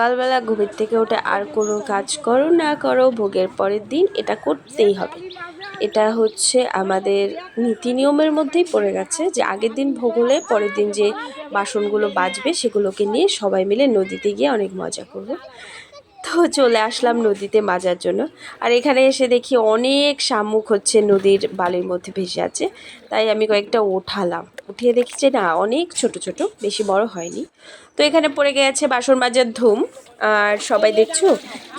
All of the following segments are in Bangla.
সকালবেলা ঘুমের থেকে উঠে আর কোনো কাজ করো না করো, ভোগের পরের দিন এটা করতেই হবে। এটা হচ্ছে আমাদের নীতি নিয়মের মধ্যেই পড়ে গেছে যে আগের দিন ভোগ হলে পরের দিন যে বাসনগুলো বাজবে সেগুলোকে নিয়ে সবাই মিলে নদীতে গিয়ে অনেক মজা করব। তো চলে আসলাম নদীতে মাজার জন্য। আর এখানে এসে দেখি অনেক শামুক হচ্ছে নদীর বালির মধ্যে ভেসে আছে। তাই আমি কয়েকটা ওঠালাম। উঠিয়ে দেখছি না, অনেক ছোট ছোট, বেশি বড় হয়নি। তো এখানে পড়ে গেছে বাসন মাজার ধুম। আর সবাই দেখছ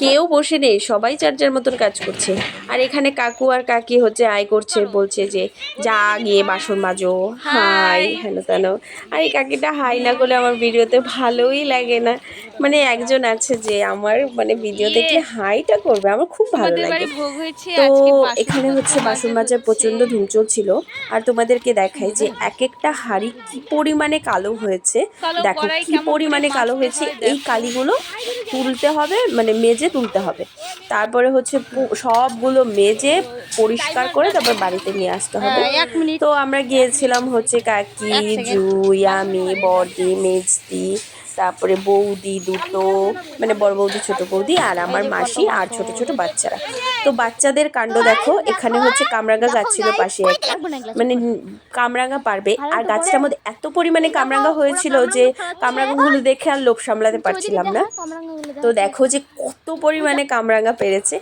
কেউ বসে নেই সবাই যার যার মতন কাজ করছে। আর এখানে কাকু আর কাকি হচ্ছে আয় করছে বলছে যে যা গিয়ে বাসন মাজো। হাই হেন তেন আর এই কাকিটা হাই না করলে আমার ভিডিওতে ভালোই লাগে না। মানে একজন আছে যে আমার মানে ভিডিও দেখলে হাইটা করবে আমার খুব ভালো লাগে। তো এখানে হচ্ছে বাসন মাজার প্রচণ্ড ধুম চলছিল। আর তোমাদেরকে দেখাই যে এক একটা হাড়ি কি পরিমাণে কালো হয়েছে। দেখো কি পরিমাণে কালো হয়েছে এই কালিগুলো তুলতে হবে মানে মেজে তুলতে হবে। তারপরে হচ্ছে সবগুলো মেজে পরিষ্কার করে তারপর বাড়িতে নিয়ে আসতে হবে। হ্যাঁ, তো আমরা গিয়েছিলাম হচ্ছে কাকি। জুই আমি বডি মেজদি তারপরে বৌদি দুটো মানে বড় বৌদি, ছোট বৌদি আর আমার মাসি আর ছোট ছোট বাচ্চারা। তো বাচ্চাদের কাণ্ড দেখো, এখানে হচ্ছে কামরাঙ্গা গাছ ছিল পাশে একটা। মানে কামরাঙ্গা পারবে। আর গাছটার মধ্যে এত পরিমাণে কামরাঙ্গা হয়েছিল যে কামরাঙ্গাগুলো দেখে আর লোভ সামলাতে পারছিলাম না। তো দেখো যে কত পরিমাণে কামরাঙ্গা পেরেছে।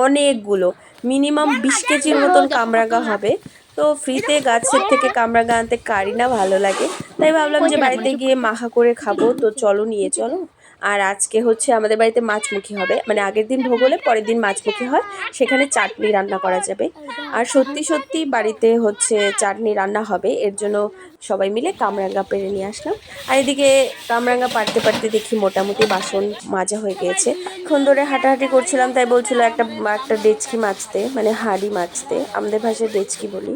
অনেকগুলো, মিনিমাম বিশ কেজির মতন কামরাঙ্গা হবে। তো ফ্রিতে গাছের থেকে কামরাঙ্গা আনতে কারি না, ভালো লাগে। তাই ভাবলাম যে বাড়িতে গিয়ে মাখা করে খাব। তো চলো নিয়ে চলো। আর আজকে হচ্ছে আমাদের বাড়িতে মাছমুখী হবে। মানে আগের দিন ভোগ হলে পরের দিন মাছমুখী হয়। সেখানে চাটনি রান্না করা যাবে। আর সত্যি সত্যি বাড়িতে হচ্ছে চাটনি রান্না হবে। এর জন্য সবাই মিলে কামরাঙ্গা পেরে নিয়ে আসলাম। আর এদিকে কামরাঙ্গা পারতে পারতে দেখি মোটামুটি বাসন মাজা হয়ে গিয়েছে। ক্ষণ ধরে হাঁটাহাঁটি করছিলাম তাই বলছিল একটা একটা ডেচকি মাছতে মানে হাঁড়ি মাছতে আমাদের ভাষায় ডেচকি বলি।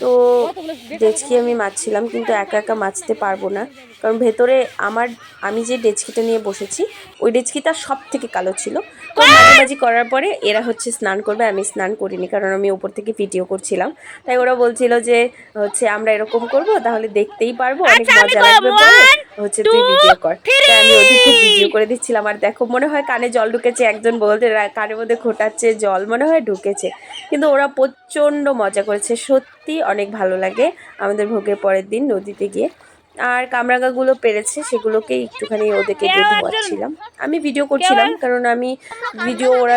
তো ডেচকি আমি মাছছিলাম কিন্তু একা একা মাছতে পারব না। কারণ ভেতরে আমার আমি যে ডেচকিটা নিয়ে বসেছি ওই ডেচকিটা সব থেকে কালো ছিল। তো মাঝামাঝি করার পরে এরা হচ্ছে স্নান করবে আমি স্নান করিনি কারণ আমি ওপর থেকে ভিডিও করছিলাম। তাই ওরা বলছিল যে হচ্ছে আমরা এরকম করব তাহলে দেখতেই পারব অনেক মজা লাগবে হচ্ছে তুই ভিডিও কর। তাই আমি ওদেরকে ভিডিও করে দিচ্ছিলাম আর দেখো মনে হয় কানে জল ঢুকেছে একজন বলতে কানের মধ্যে খোটাচ্ছে জল মনে হয় ঢুকেছে। কিন্তু ওরা প্রচণ্ড মজা করেছে সত্যি অনেক ভালো লাগে আমাদের ভোগের পরের দিন নদীতে গিয়ে। আর কামরাঙ্গাগুলো পেরেছে সেগুলোকে একটুখানি ওদেরকে দিয়ে ধোয়াচ্ছিলাম আমি ভিডিও করছিলাম কারণ আমি ভিডিও ওরা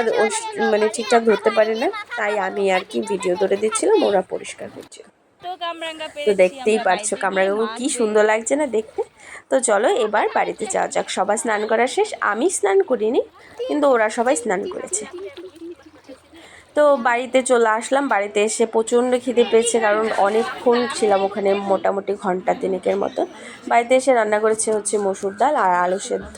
মানে ঠিকঠাক ধরতে পারে না তাই আমি আর কি ভিডিও ধরে দিচ্ছিলাম ওরা পরিষ্কার করছিল তো দেখতেই পারছ কামরাঙ্গাগুলো কি সুন্দর লাগছে না দেখতে। তো চলো এবার বাড়িতে যাওয়া যাক সবাই স্নান করা শেষ আমি স্নান করিনি কিন্তু ওরা সবাই স্নান করেছে। তো বাড়িতে চলে আসলাম। বাড়িতে এসে প্রচণ্ড খিদে পেয়েছে কারণ অনেকক্ষণ ছিলাম ওখানে মোটামুটি ঘণ্টা তিনেকের মতো। বাড়িতে এসে রান্না করেছে হচ্ছে মসুর ডাল আর আলু সেদ্ধ।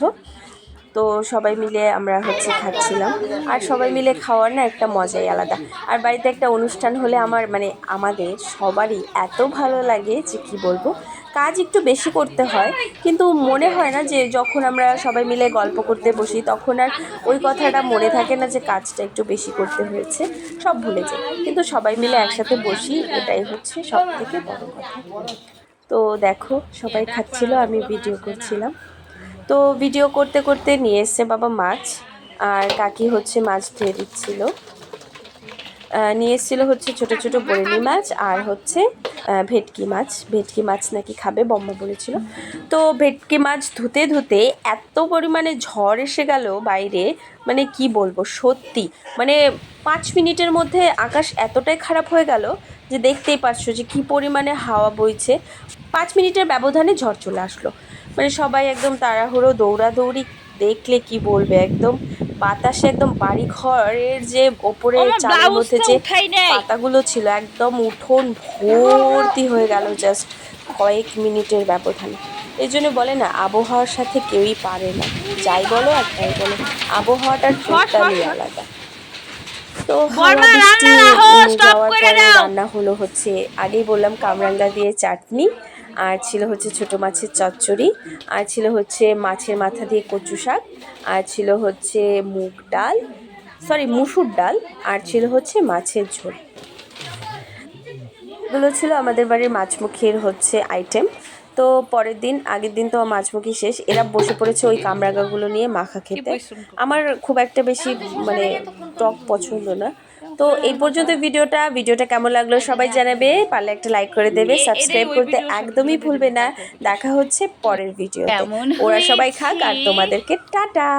তো সবাই মিলে আমরা হচ্ছে খাচ্ছিলাম। আর সবাই মিলে খাওয়ার না একটা মজাই আলাদা। আর বাড়িতে একটা অনুষ্ঠান হলে আমার মানে আমাদের সবারই এত ভালো লাগে যে কি বলব? কাজ একটু বেশি করতে হয়। কিন্তু মনে হয় না যে যখন আমরা সবাই মিলে গল্প করতে বসি, তখন আর ওই কথাটা মনে থাকে না যে কাজটা একটু বেশি করতে হয়েছে। সব ভুলে যাই কিন্তু সবাই মিলে একসাথে বসি, এটাই হচ্ছে সব থেকে বড় কথা। তো দেখো, সবাই খাচ্ছিল, আমি ভিডিও করছিলাম। তো ভিডিও করতে করতে নিয়ে এসছে বাবা মাছ, আর কাকি হচ্ছে মাছ ধুয়ে দিচ্ছিল। নিয়ে এসেছিল হচ্ছে ছোট ছোট বরেলি মাছ আর হচ্ছে ভেটকি মাছ। ভেটকি মাছ নাকি খাবে, বম্মা বলেছিল। তো ভেটকি মাছ ধুতে ধুতে এত পরিমাণে ঝড় এসে গেল বাইরে মানে কি বলব, সত্যি। মানে পাঁচ মিনিটের মধ্যে আকাশ এতটাই খারাপ হয়ে গেল যে দেখতেই পারছ যে কি পরিমাণে হাওয়া বইছে। পাঁচ মিনিটের ব্যবধানে ঝড় চলে আসলো। মানে সবাই একদম তাড়াহুড়ো, দৌড়াদৌড়ি, দেখলে কি বলবে একদম। বাতাসে একদম বাড়ি ঘরের যে ওপরে চালের মধ্যে যে পাতাগুলো ছিল একদম উঠোন ভর্তি হয়ে গেল জাস্ট কয়েক মিনিটের ব্যবধানে। এই জন্য বলে না আবহাওয়ার সাথে কেউই পারে না। যাই বলো আর তাই বলো আবহাওয়াটা টোটালি আলাদা। তো যাওয়ার পরে রান্না হলো হচ্ছে আগেই বললাম কামরাঙ্গা দিয়ে চাটনি আর ছিল হচ্ছে ছোট মাছের চচ্চড়ি আর ছিল হচ্ছে মাছের মাথা দিয়ে কচু শাক আর ছিল হচ্ছে মুগ ডাল সরি মুসুর ডাল আর ছিল হচ্ছে মাছের ঝোল। এগুলো ছিল আমাদের বাড়ির মাছমুখির হচ্ছে আইটেম তো পরের দিন আগের দিন তো মাছমুখি শেষ এরা বসে পড়েছে ওই কামরাগাগুলো নিয়ে মাখা খেতে। আমার খুব একটা বেশি মানে টক পছন্দ না। তো এই পর্যন্ত ভিডিওটা ভিডিওটা কেমন লাগল সবাই জানাবে। পারলে একটা লাইক করে দেবে সাবস্ক্রাইব করতে একদমই ভুলবে না। দেখা হচ্ছে পরের ভিডিও ওরা সবাই খাক আর তোমাদেরকে টাটা।